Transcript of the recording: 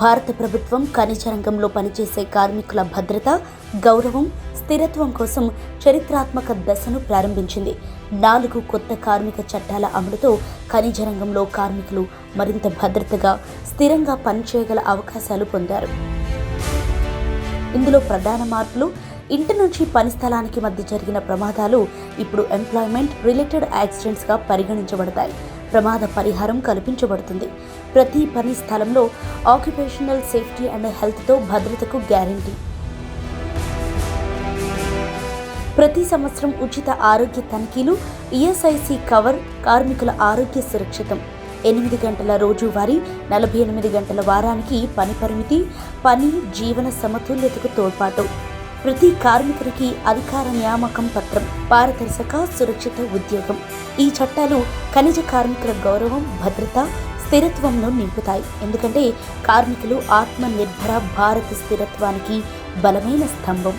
భారత ప్రభుత్వం ఖనిజ రంగంలో పనిచేసే కార్మికుల భద్రత గౌరవం స్థిరత్వం కోసం చరిత్రాత్మక దశను ప్రారంభించింది. నాలుగు కొత్త కార్మిక చట్టాల అమలుతో ఖనిజ రంగంలో కార్మికులు మరింత భద్రతగా స్థిరంగా పనిచేయగల అవకాశాలు పొందారు. ఇందులో ప్రధాన మార్పులు ఇంటి నుంచి పని స్థలానికి మధ్య జరిగిన ప్రమాదాలు ఇప్పుడు ఎంప్లాయ్మెంట్ రిలేటెడ్ యాక్సిడెంట్స్గా పరిగణించబడతాయి. ప్రమాద పరిహారం కల్పించబడుతుంది. ప్రతి పని స్థలంలో ఆక్యుపేషనల్ సేఫ్టీ అండ్ హెల్త్తో భద్రతకు గ్యారంటీ ప్రతి సంవత్సరం ఉచిత ఆరోగ్య తనిఖీలు ఈఎస్ఐసి కవర్ కార్మికుల ఆరోగ్య సురక్షితం. ఎనిమిది గంటల రోజువారీ నలభై ఎనిమిది గంటల వారానికి పని పరిమితి పని జీవన సమతుల్యతకు తోడ్పాటు. ప్రతి కార్మికుడికి అధికార నియామకం పత్రం పారదర్శక సురక్షిత ఉద్యోగం. ఈ చట్టాలు ఖనిజ కార్మికుల గౌరవం భద్రత స్థిరత్వంలో నింపుతాయి. ఎందుకంటే కార్మికులు ఆత్మనిర్భర భారత భారత్ స్థిరత్వానికి బలమైన స్తంభం.